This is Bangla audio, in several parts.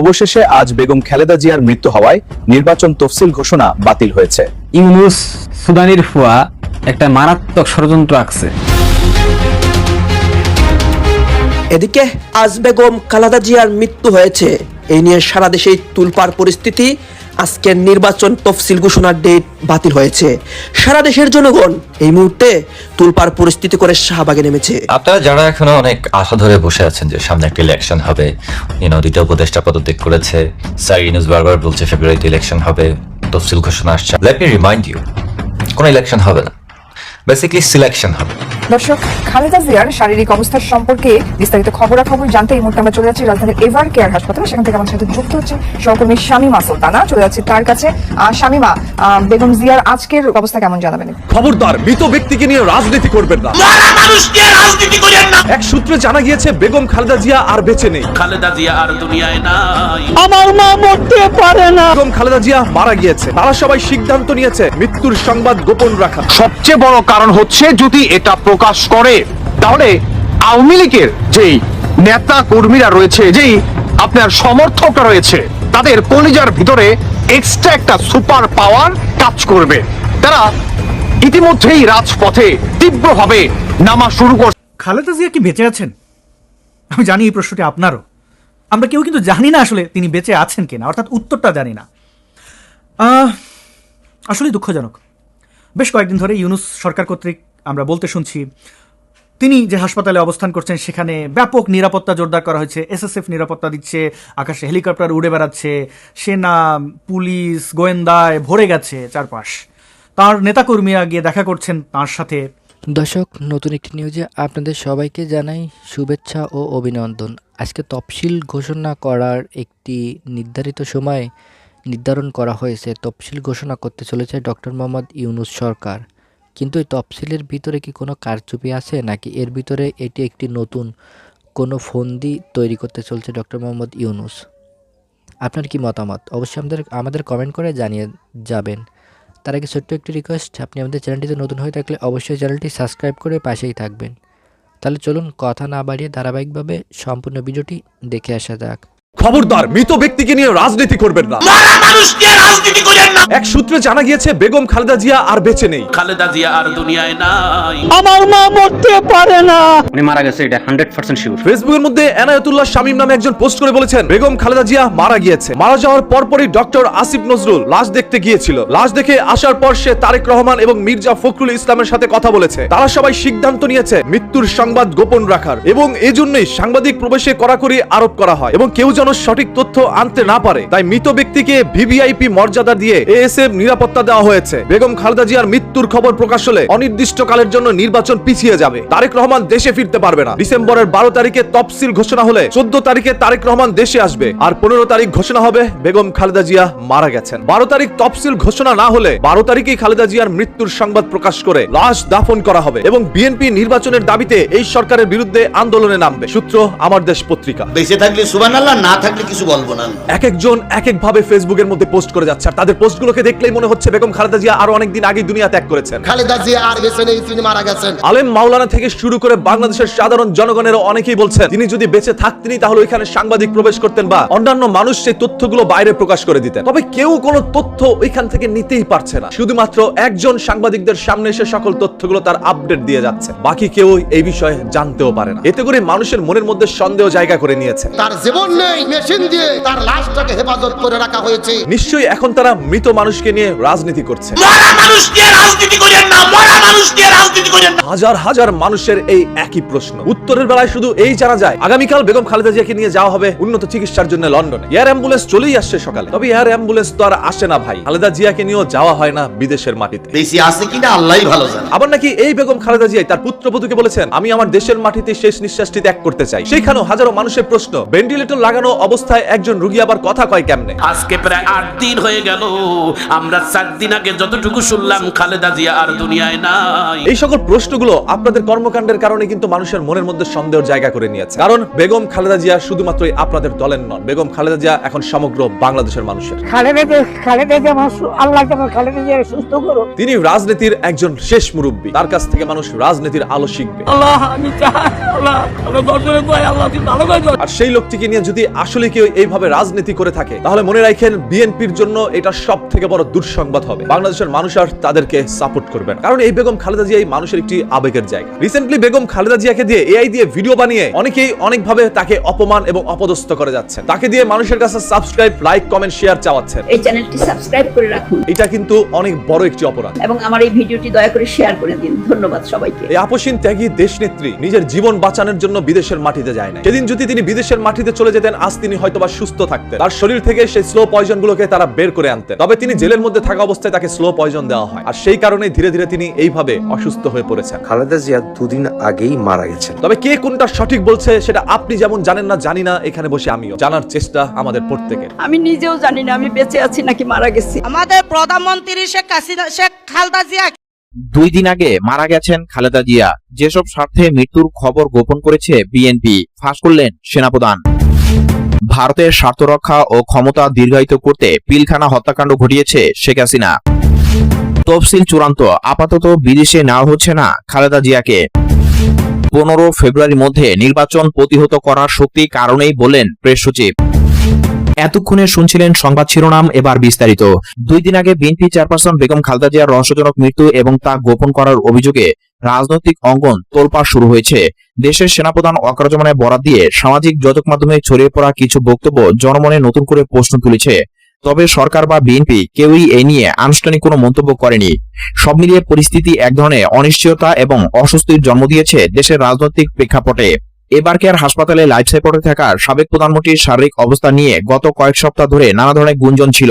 অবশেষে আজ বেগম খালেদা জিয়ার মৃত্যু হওয়ায় নির্বাচন তফসিল ঘোষণা বাতিল হয়েছে। ইউনুস সুদানির ফুয়া একটা মারাত্মক ষড়যন্ত্র আঁকছে। এদিকে আজ বেগম খালেদা জিয়ার মৃত্যু হয়েছে। এই নিয়ে সারা দেশেই তুলপার পরিস্থিতি। আজকের নির্বাচন তফসিল ঘোষণার ডেট বাতিল হয়েছে। সারা দেশের জনগণ এই মুহূর্তে তুলপার পরিস্থিতি করে শাহবাগে নেমেছে। আপনারা যারা এখনও অনেক আশা ধরে বসে আছেন যে সামনে একটা ইলেকশন হবে ইউনো দ্বিতীয় উপদেষ্টা পদত্যাগ করেছে স্যার ইউনুস বারবার বলছে ফেব্রুয়ারিতে ইলেকশন হবে, তফসিল ঘোষণা আসছে। লেট মি রিমাইন্ড ইউ কোনো ইলেকশন হবে না। বেসিক্যালি সিলেকশন হবে। দর্শক খালেদা জিয়ার শারীরিক অবস্থার সম্পর্কে বিস্তারিত খবরাখবর জানতে এই মুহূর্তে আমরা চলে যাচ্ছি রাজধানীর এভার কেয়ার হাসপাতালে। সেখান থেকে আমাদের সাথে যুক্ত হচ্ছে সহকর্মী শামিমা সুলতানা। চলে যাচ্ছে তার কাছে। শামিমা বেগম জিয়ার আজকের অবস্থা কেমন জানাবেন? খবরদার মৃত ব্যক্তিকে নিয়ে রাজনীতি করবেন না। এক সূত্রে জানা গিয়েছে বেগম খালেদা জিয়া আর বেঁচে নেই। খালেদা জিয়া আর দুনিয়ায় নাই। বেগম খালেদা জিয়া মারা গিয়েছে। তারা সবাই সিদ্ধান্ত নিয়েছে মৃত্যুর সংবাদ গোপন রাখা। সবচেয়ে বড় কারণ হচ্ছে যদি এটা প্রকাশ করে তাহলে আওয়ামী লীগের যেই নেতা কর্মীরা রয়েছে যেই আপনার সমর্থকরা রয়েছে তাদের কলিজার ভিতরে এক্সট্রা একটা সুপার পাওয়ার কাজ করবে। তারা ইতিমধ্যেই রাজপথে তীব্রভাবে নামা শুরু করছে খালেদা জিয়া কি বেঁচে আছেন? আমি জানি এই প্রশ্নটি আপনারও। আমরা কেউ কিন্তু জানি না আসলে তিনি বেঁচে আছেন কিনা অর্থাৎ উত্তরটা জানি না। আহ, আসলেই দুঃখজনক। বেশ কয়েকদিন ধরে ইউনুস সরকার কর্তৃক আমরা বলতে শুনছি, তিনি যে হাসপাতালে অবস্থান করছেন সেখানে ব্যাপক নিরাপত্তা জোরদার করা হয়েছে, এসএসএফ নিরাপত্তা দিচ্ছে, আকাশে হেলিকপ্টার উড়ে বেড়াচ্ছে, সেনা, পুলিশ, গোয়েন্দায় ভরে গেছে চারপাশ। তার নেতাকর্মীরা গিয়ে দেখা করছেন তার সাথে। দর্শক, নতুন একটি নিউজে আপনাদের সবাইকে জানাই শুভেচ্ছা ও অভিনন্দন। আজকে তফসিল ঘোষণা করার একটি নির্ধারিত সময় নির্ধারণ করা হয়েছে, তফসিল ঘোষণা করতে চলেছে ডক্টর মোহাম্মদ ইউনুস সরকার। কিন্তু এই তফসিলের ভিতরে কি কোনো কারচুপি আছে, নাকি এর ভিতরে এটি একটি নতুন কোনো ফন্দি তৈরি করতে চলছে ডক্টর মোহাম্মদ ইউনুস? আপনার কি মতামত? অবশ্যই আমাদের আমাদের কমেন্ট করে জানিয়ে যাবেন। তার আগে ছোট্ট একটি রিকোয়েস্ট আপনি আমাদের চ্যানেলটিতে নতুন হয়ে থাকলে অবশ্যই চ্যানেলটি সাবস্ক্রাইব করে পাশেই থাকবেন। তাহলে চলুন, কথা না বাড়িয়ে ধারাবাহিকভাবে সম্পূর্ণ ভিডিওটি দেখে আসা যাক। খবরদার মৃত ব্যক্তিকে নিয়ে রাজনীতি করবেন না। মানুষকে রাজনীতি করেন না। এক সূত্রে জানা গিয়েছে বেগম খালেদা জিয়া আর বেঁচে নেই। খালেদা জিয়া আর দুনিয়ায় নাই। উনি মারা গেছে এটা হান্ড্রেড পার্সেন্ট শিওর। ফেসবুকের মধ্যে এনায়েতুল্লাহ শামীম নামে একজন পোস্ট করে বলেছেন বেগম খালেদা জিয়া মারা গিয়েছে। মারা যাওয়ার পরপরই ডক্টর আসিফ নজরুল লাশ দেখতে গিয়েছিল। লাশ দেখে আসার পর সে তারেক রহমান এবং মির্জা ফখরুল ইসলামের সাথে কথা বলেছে। তারা সবাই সিদ্ধান্ত নিয়েছে মৃত্যুর সংবাদ গোপন রাখার। এবং এজন্যই সাংবাদিক প্রবেশে কড়াকড়ি আরোপ করা হয়। এবং কেউ যেন সঠিক তথ্য আনতে না পারে, তাই মৃত ব্যক্তিকে ভিভিআইপি মর্যাদা দিয়ে এএসএফ নিরাপত্তা দেওয়া হয়েছে। বেগম খালেদা জিয়ার মৃত্যুর খবর প্রকাশ হলে অনির্দিষ্টকালের জন্য নির্বাচন পিছিয়ে যাবে। তারেক রহমান দেশে ফিরতে পারবে না। ডিসেম্বরের বারো তারিখে তফসিল ঘোষণা হলে চোদ্দ তারিখে তারেক রহমান দেশে আসবে। আর পনেরো তারিখ ঘোষণা হবে, বেগম খালেদা জিয়া মারা গেছেন। বারো তারিখ তফসিল ঘোষণা না হলে বারো তারিখেই খালেদা জিয়ার মৃত্যুর সংবাদ প্রকাশ করে লাশ দাফন করা হবে এবং বিএনপি নির্বাচনের দাবিতে এই সরকারের বিরুদ্ধে আন্দোলনে নামবে। সূত্র আমার দেশ পত্রিকা। বেঁচে থাকলে সুবান আল্লাহ না থাকলে কিছু বলব না এক একজন এক এক ভাবে ফেসবুকের মধ্যে পোস্ট করে যাচ্ছে আর তাদের পোস্টগুলোকে দেখলেই মনে হচ্ছে বেগম খালেদা জিয়া আরও অনেকদিন আগে দুনিয়া ত্যাগ করেছেন। খালেদা জিয়া আর বেঁচে নেই তিনি মারা গেছেন। আলেম মাওলানা থেকে শুরু করে বাংলাদেশের সাধারণ জনগণের অনেকেই বলছেন তিনি যদি বেঁচে থাকতেনই তাহলে ওইখানে সাংবাদিক প্রবেশ করতেন বা অন্যান্য মানুষ সেই তথ্যগুলো বাইরে প্রকাশ করে দিতেন। তবে কেউ কোনো তথ্য ওইখান থেকে নিতেই পারছে না। শুধুমাত্র একজন সাংবাদিকদের সামনে এসে সকল তথ্যগুলো তার আপডেট দিয়ে যাচ্ছে। বাকি কেউ এই বিষয়ে জানতেও পারে না। এতে করে মানুষের মনের মধ্যে সন্দেহ জায়গা করে নিয়েছে। তার জীবন নেই। মেশিন দিয়ে তার লাশটাকে হেফাজত করে রাখা হয়েছে। নিশ্চয়ই এখন তারা মৃত মানুষকে নিয়ে রাজনীতি করছে। মরা নিয়ে রাজনীতি করেন না মরা মানুষকে রাজনীতি করেন। না হাজার হাজার মানুষের এই একই প্রশ্ন। উত্তরের বেলায় শুধু এই জানা যায় আগামীকাল বেগম খালেদা জিয়াকে নিয়ে যাওয়া হবে উন্নত চিকিৎসার জন্য লন্ডনে। এয়ার অ্যাম্বুলেন্স চলেই আসছে সকালে। তবে এয়ার অ্যাম্বুলেন্স তো আর আসে না ভাই। খালেদা জিয়াকে নিয়েও যাওয়া হয় না বিদেশের মাটিতে। বেশি আছে কিনা আল্লাহই ভালো জানে। আবার নাকি এই বেগম খালেদা জিয়াই তার পুত্রবধূকে বলেছেন আমি আমার দেশের মাটিতে শেষ নিঃশ্বাসটি ত্যাগ করতে চাই। সেইখানেও হাজারো মানুষের প্রশ্ন ভেন্টিলেটর লাগানো অবস্থায় একজন রুগী আবার কথা কয় কেমনে? আজকে প্রায় আট দিন হয়ে গেল আমরা চার দিন আগে যতটুকু শুনলাম খালেদা জিয়া আর দুনিয়ায় নাই। এই সকল প্রশ্নগুলো আপনাদের কর্মকাণ্ডের কারণে কিন্তু মানুষের মনের মধ্যে সন্দেহ জায়গা করে নিয়েছে। কারণ বেগম খালেদা জিয়া শুধুমাত্রই আপনাদের দলের নন। বেগম খালেদা জিয়া এখন সমগ্র বাংলাদেশের মানুষের। তিনি রাজনীতির একজন শেষ মুরব্বী। তার কাছ থেকে মানুষ রাজনীতির আলো শিখবে। আর সেই লোকটিকে নিয়ে যদি আসলে কেউ এইভাবে রাজনীতি করে থাকে তাহলে মনে রাখেন বিএনপির জন্য এটা সব থেকে বড় দুঃসংবাদ হবে। বাংলাদেশের মানুষ আর তাদেরকে সাপোর্ট করবেন কারণ এই বেগম খালেদা জিয়া এই মানুষের একটি আবেগের জায়গা। রিসেন্টলি বেগম খালেদা জিয়াকে দিয়ে এআই দিয়ে ভিডিও বানিয়ে অনেকেই অনেকভাবে তাকে অপমান এবং অপদস্থ করে যাচ্ছেন। তাকে দিয়ে মানুষের কাছে সাবস্ক্রাইব লাইক কমেন্ট শেয়ার চাওয়াচ্ছেন। এই চ্যানেলটি সাবস্ক্রাইব করে রাখুন। এটা কিন্তু অনেক বড় একটি অপরাধ। এবং আমার এই ভিডিওটি দয়া করে শেয়ার করে দিন। ধন্যবাদ সবাইকে। এই আপসীন ত্যাগী দেশনেত্রী নিজের জীবন বাঁচানোর জন্য বিদেশের মাটিতে যায় না সেদিন যদি তিনি বিদেশের মাটিতে চলে যেতেন আজ তিনি হয়তোবা সুস্থ থাকতেন। তার শরীর থেকে সেই স্লো পয়জন গুলোকে তারা বের করে আনতেন। তবে তিনি জেলের মধ্যে থাকা অবস্থায় তাকে স্লো পয়জন দেওয়া হয়। আর সেই কারণে ধীরে ধীরে তিনি এইভাবে অসুস্থ হয়ে পড়েছেন। খালেদা জিয়া দুদিন আগেই মারা গেছেন। তবে কে কোনটা সঠিক বলছে সেটা আপনি যেমন জানেন না জানি না এখানে বসে আমিও। জানার চেষ্টা আমাদের প্রত্যেকের। আমি নিজেও জানি না আমি বেঁচে আছি নাকি মারা গেছি। আমাদের প্রধানমন্ত্রী শেখ হাসিনা শেখ খালদা জিয়া দুই দিন আগে মারা গেছেন খালেদা জিয়া। যেসব স্বার্থে মৃত্যুর খবর গোপন করেছে বিএনপি ফাঁস করলেন সেনাপ্রধান। ভারতের স্বার্থ রক্ষা ও ক্ষমতা দীর্ঘায়িত করতে পিলখানা হত্যাকাণ্ড ঘটিয়েছে শেখ হাসিনা। তফসিল চূড়ান্ত। আপাতত বিদেশে নেওয়া হচ্ছে না খালেদা জিয়াকে। পনেরো ফেব্রুয়ারির মধ্যে নির্বাচন প্রতিহত করার শক্তি কারণেই বললেন প্রেস সচিব। এতক্ষণে শুনছিলেন সংবাদ শিরোনাম, এবার বিস্তারিত। দুই দিন আগে বিএনপি চেয়ারপারসন বেগম খালেদা জিয়ার রহস্যজনক মৃত্যু এবং তা গোপন করার অভিযোগে রাজনৈতিক অঙ্গন তোলপাড় শুরু হয়েছে। দেশের সেনাপ্রধান অকারজমানে বরাদ দিয়ে সামাজিক যোগাযোগ মাধ্যমে ছড়িয়ে পড়া কিছু বক্তব্য জনমনে নতুন করে প্রশ্ন তুলেছে। তবে সরকার বা বিএনপি কেউই এ নিয়ে আনুষ্ঠানিক কোনো মন্তব্য করেনি। সব মিলিয়ে পরিস্থিতি এক ধরনের অনিশ্চয়তা এবং অস্বস্তির জন্ম দিয়েছে দেশের রাজনৈতিক প্রেক্ষাপটে। এবার হাসপাতালে লাইফ সাপোর্টে থাকা সাবেক প্রধানমন্ত্রীর শারীরিক অবস্থা নিয়ে গত কয়েক সপ্তাহ ধরে নানা ধরনের গুঞ্জন ছিল।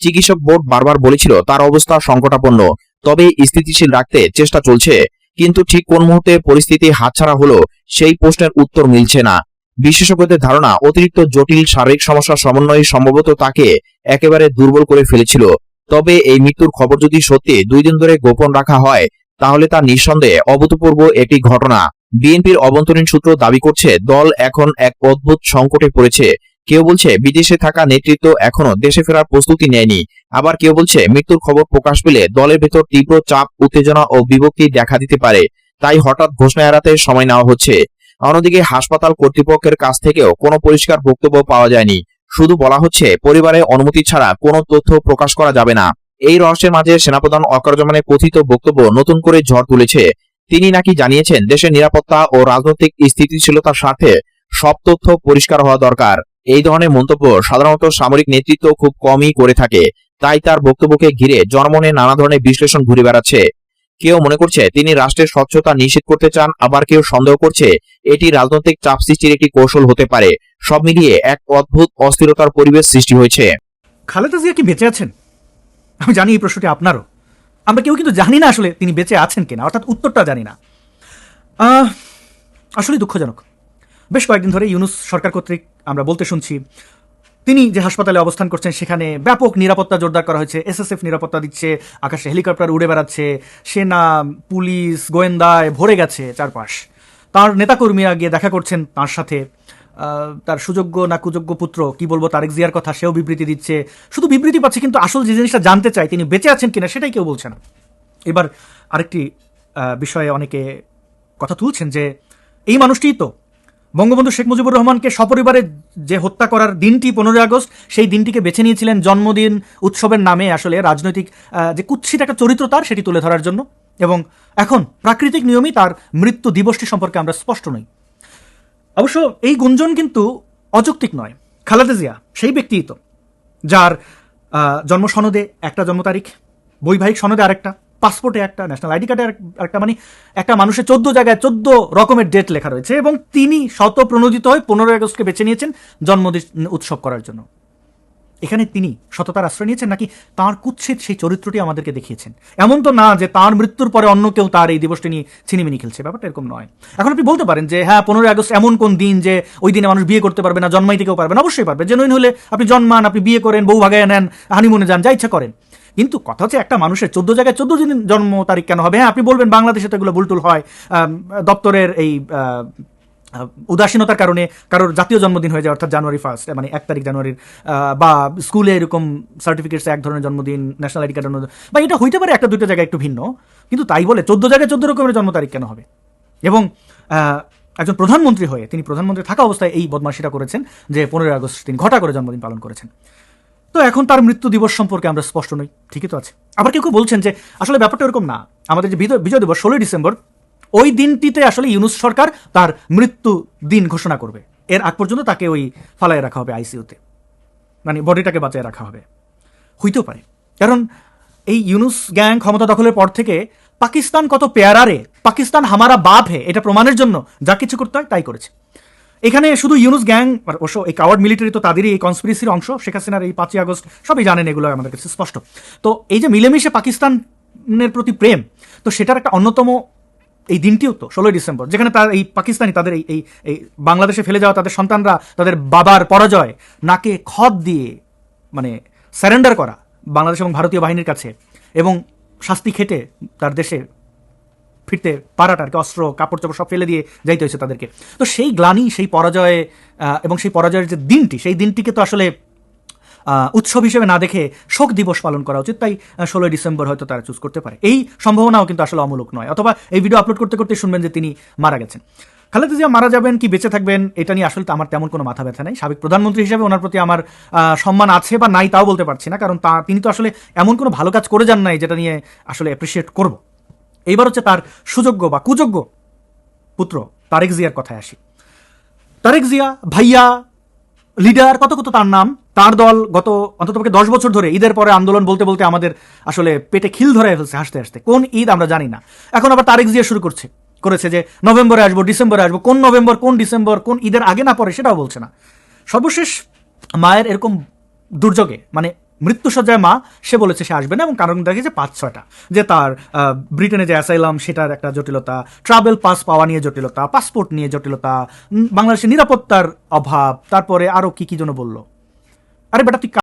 চিকিৎসক বোর্ড বারবার বলেছিল তার অবস্থা সংকটাপন্ন, তবে স্থিতিশীল রাখতে চেষ্টা চলছে। কিন্তু ঠিক কোন মুহূর্তে পরিস্থিতি হাতছাড়া হলো সেই প্রশ্নের উত্তর মিলছে না। বিশেষজ্ঞদের ধারণা, অতিরিক্ত জটিল শারীরিক সমস্যার সমন্বয়ে সম্ভবত তাকে একেবারে দুর্বল করে ফেলেছিল। তবে এই মৃত্যুর খবর যদি সত্যি দুই দিন ধরে গোপন রাখা হয়, তাহলে তা নিঃসন্দেহে অভূতপূর্ব একটি ঘটনা। বিএনপির অভ্যন্তরীণ সূত্র দাবি করছে, দল এখন এক অদ্ভুত সংকটে পড়েছে। কেউ বলছে, বিদেশে থাকা নেতৃত্ব এখনও দেশে ফেরার প্রস্তুতি নেয়নি। আবার কেউ বলছে, মৃত্যুর খবর প্রকাশ পেলে দলের ভেতর তীব্র চাপ, উত্তেজনা ও বিভক্তি দেখা দিতে পারে। তাই হঠাৎ ঘোষণা এড়াতে সময় নেওয়া হচ্ছে। অন্যদিকে হাসপাতাল কর্তৃপক্ষের কাছ থেকেও কোনো পরিষ্কার বক্তব্য পাওয়া যায়নি। শুধু বলা হচ্ছে, পরিবারের অনুমতি ছাড়া কোনো তথ্য প্রকাশ করা যাবে না। এই রহস্যের মাঝে সেনাপ্রধান অকারজমানের কথিত বক্তব্য নতুন করে ঝড় তুলেছে। তিনি নাকি জানিয়েছেন, দেশের নিরাপত্তা ও রাজনৈতিক স্থিতিশীলতার স্বার্থে সব তথ্য পরিষ্কার হওয়া দরকার। এই ধরনের মন্তব্য সাধারণত সামরিক নেতৃত্ব খুব কমই করে থাকে। তাই তার বক্তব্যকে ঘিরে জনমনে নানা ধরনের বিশ্লেষণ ঘুরে বেড়াচ্ছে। কেউ মনে করছে তিনি রাষ্ট্রের স্বচ্ছতা নিশ্চিত করতে চান, আবার কেউ সন্দেহ করছে এটি রাজনৈতিক চাপ সৃষ্টির একটি কৌশল হতে পারে। সব মিলিয়ে এক অদ্ভুত অস্থিরতার পরিবেশ সৃষ্টি হয়েছে। খালেদা জিয়া কি বেঁচে আছেন? আমি জানি এই প্রশ্নটি আপনারও। আমরা কেউ কিন্তু জানি না আসলে তিনি বেঁচে আছেন কিনা, অর্থাৎ উত্তরটা জানি না। আসলে দুঃখজনক। বেশ কয়েকদিন ধরে ইউনুস সরকার কর্তৃক আমরা বলতে শুনছি তিনি যে হাসপাতালে অবস্থান করছেন, সেখানে ব্যাপক নিরাপত্তা জোরদার করা হয়েছে। এসএসএফ নিরাপত্তা দিচ্ছে, আকাশে হেলিকপ্টার উড়ে বেড়াচ্ছে, সেনা, পুলিশ, গোয়েন্দায় ভরে গেছে চারপাশ। তার নেতাকর্মীরা গিয়ে দেখা করছেন তার সাথে। তার সুযোগ্য না কুযোগ্য পুত্র, কি বলব, তারেক জিয়ার কথা, সেও বিবৃতি দিচ্ছে। শুধু বিবৃতি পাচ্ছে, কিন্তু আসল যে জিনিসটা জানতে চাই তিনি বেঁচে আছেন কিনা, সেটাই কেউ বলছে না। এবার আরেকটি বিষয়ে অনেকে কথা তুলছেন যে, এই মানুষটিই তো বঙ্গবন্ধু শেখ মুজিবুর রহমানকে সপরিবারে যে হত্যা করার দিনটি পনেরোই আগস্ট, সেই দিনটিকে বেছে নিয়েছিলেন জন্মদিন উৎসবের নামে আসলে রাজনৈতিক যে কুৎসিত একটা চরিত্র তার সেটি তুলে ধরার জন্য। এবং এখন প্রাকৃতিক নিয়মই তার মৃত্যু দিবসটি সম্পর্কে আমরা স্পষ্ট নই। অবশ্য এই গুঞ্জন কিন্তু অযৌক্তিক নয়। খালেদা জিয়া, সেই ব্যক্তিই তো, যার জন্ম সনদে একটা জন্ম তারিখ, বৈবাহিক সনদে আরেকটা পাসপোর্টে একটা ন্যাশনাল আইডি কার্ডে একটা মানে একটা মানুষের চোদ্দ জায়গায় চোদ্দ রকমের ডেট লেখা রয়েছে এবং তিনি শত প্রণোদিত হয়ে পনেরোই আগস্টকে বেছে নিয়েছেন জন্মদিন উৎসব করার জন্য। এখানে তিনি সততার আশ্রয় নিয়েছেন নাকি তাঁর কুৎসিত সেই চরিত্রটি আমাদেরকে দেখিয়েছেন। এমন তো না যে তার মৃত্যুর পরে অন্য কেউ তার এই দিবসটি নিয়ে ছিনিমিনি খেলছে, ব্যাপারটা এরকম নয়। এখন আপনি বলতে পারেন যে হ্যাঁ পনেরোই আগস্ট এমন কোন দিন যে ওই দিনে মানুষ বিয়ে করতে পারবে না, জন্মাইতে কেউ পারবে না, অবশ্যই পারবে। জেনুইন হলে আপনি জন্মান, আপনি বিয়ে করেন, বউ ভাগায় নেন হানিমুনে যান, যা ইচ্ছা করেন। কিন্তু কথা হচ্ছে একটা মানুষের চোদ্দ জায়গায় চোদ্দ দিন জন্ম তারিখ কেন হবে? হ্যাঁ আপনি বলবেন বাংলাদেশে তো এগুলো বুলটুল হয়। দপ্তরের এই উদাসীনতার কারণে কারোর জাতীয় জন্মদিন হয়ে যায়, অর্থাৎ জানুয়ারি ফার্স্ট মানে এক তারিখ জানুয়ারির বা স্কুলে এরকম সার্টিফিকেটস এক ধরনের জন্মদিন ন্যাশনাল আইডি জন্মদিন, বা এটা হইতে পারে একটা দুটো জায়গায় একটু ভিন্ন, কিন্তু তাই বলে চোদ্দ জায়গায় চোদ্দ রকমের জন্ম তারিখ কেন হবে? এবং একজন প্রধানমন্ত্রী হয়ে, তিনি প্রধানমন্ত্রী থাকা অবস্থায় এই বদমাশিটা করেছেন যে পনেরোই আগস্ট তিনি ঘটা করে জন্মদিন পালন করেছেন। তো এখন তার মৃত্যু দিবস সম্পর্কে আমরা স্পষ্ট নই, ঠিকই তো আছে। আবার কেউ কেউ বলছেন যে, আসলে ব্যাপারটা এরকম না। আমাদের যে বিজয়- দিবস, ষোলোই ডিসেম্বর, ওই দিনটিতে আসলে ইউনুস সরকার তার মৃত্যু দিন ঘোষণা করবে। এর আগ পর্যন্ত তাকে ওই ফালায় রাখা হবে আইসিইউতে। মানে বডিটাকে বাঁচিয়ে রাখা হবে। হইতেও পারে। কারণ এই ইউনুস গ্যাং ক্ষমতা দখলের পর থেকে পাকিস্তান কত পেয়ারারে, পাকিস্তান হামারা বাপ হে এটা প্রমাণের জন্য যা কিছু করতে হয় তাই করেছে। এখানে শুধু ইউনুস গ্যাং আর অবশ্য এই কাওয়ার্ড মিলিটারি তো তাদেরই এই কনস্পিরেসির অংশ, শেখ হাসিনার এই পাঁচই আগস্ট, সবই জানেন এগুলো, আমাদের কাছে স্পষ্ট। তো এই যে মিলেমিশে পাকিস্তানের প্রতি প্রেম, তো সেটার একটা অন্যতম এই দিনটিও তো, ষোলোই ডিসেম্বর, যেখানে তার এই পাকিস্তানি, তাদের এই এই বাংলাদেশে ফেলে যাওয়া তাদের সন্তানরা, তাদের বাবার পরাজয়, নাকে খত দিয়ে মানে স্যারেন্ডার করা বাংলাদেশ এবং ভারতীয় বাহিনীর কাছে, এবং শাস্তি খেটে তার দেশে ফিরতে পারাটা আর কি, অস্ত্র, কাপড় চোপড় সব ফেলে দিয়ে যাইতে হয়েছে তাদেরকে। তো সেই গ্লানি, সেই পরাজয়ে এবং সেই পরাজয়ের যে দিনটি, সেই দিনটিকে তো আসলে উৎসব হিসেবে না দেখে শোক দিবস পালন করা উচিত, তাই ষোলোই ডিসেম্বর হয়তো তারা চুজ করতে পারে। এই সম্ভাবনাও কিন্তু আসলে অমূলক নয়। অথবা এই ভিডিও আপলোড করতে করতে শুনবেন যে তিনি মারা গেছেন। খালেদা জিয়া মারা যাবেন কি বেঁচে থাকবেন, এটা নিয়ে আসলে আমার তেমন কোনো মাথা ব্যথা নেই। সাবেক প্রধানমন্ত্রী হিসেবে ওনার প্রতি আমার সম্মান আছে বা নাই তাও বলতে পারছি না, কারণ তা, তিনি তো আসলে এমন কোনো ভালো কাজ করে যান নাই যেটা নিয়ে আসলে অ্যাপ্রিসিয়েট করব। এইবার হচ্ছে তার সুযোগ্য বা কুযোগ্য পুত্র তারেক জিয়ার কথায় আসি। তারেক জিয়া ভাইয়া, লিডার, কত কত তার নাম, তার দল গত অন্ততপক্ষে দশ বছর ধরে ঈদের পরে আন্দোলন বলতে বলতে আমাদের আসলে পেটে খিল ধরে ফেলছে হাসতে হাসতে। কোন ঈদ আমরা জানি না। এখন আবার তারেক জিয়া শুরু করছে, করেছে যে নভেম্বরে আসব, ডিসেম্বরে আসব, কোন নভেম্বর, কোন ডিসেম্বর, কোন ঈদের আগে না পরে সেটাও বলছে না। সর্বশেষ মায়ের এরকম দুর্যোগে মানে মৃত্যুসজ্জায় মা, সে বলেছে সে আসবে না এবং কারণ দেখেছে পাঁচ ছয়টা। যে তার ব্রিটেনে যে অ্যাসাইলাম, সেটার একটা জটিলতা, ট্রাভেল পাস পাওয়া নিয়ে জটিলতা, পাসপোর্ট নিয়ে জটিলতা বাংলাদেশের নিরাপত্তার অভাব, তারপরে আরও কি কি জন্য বলল। আরে বেটা, তুই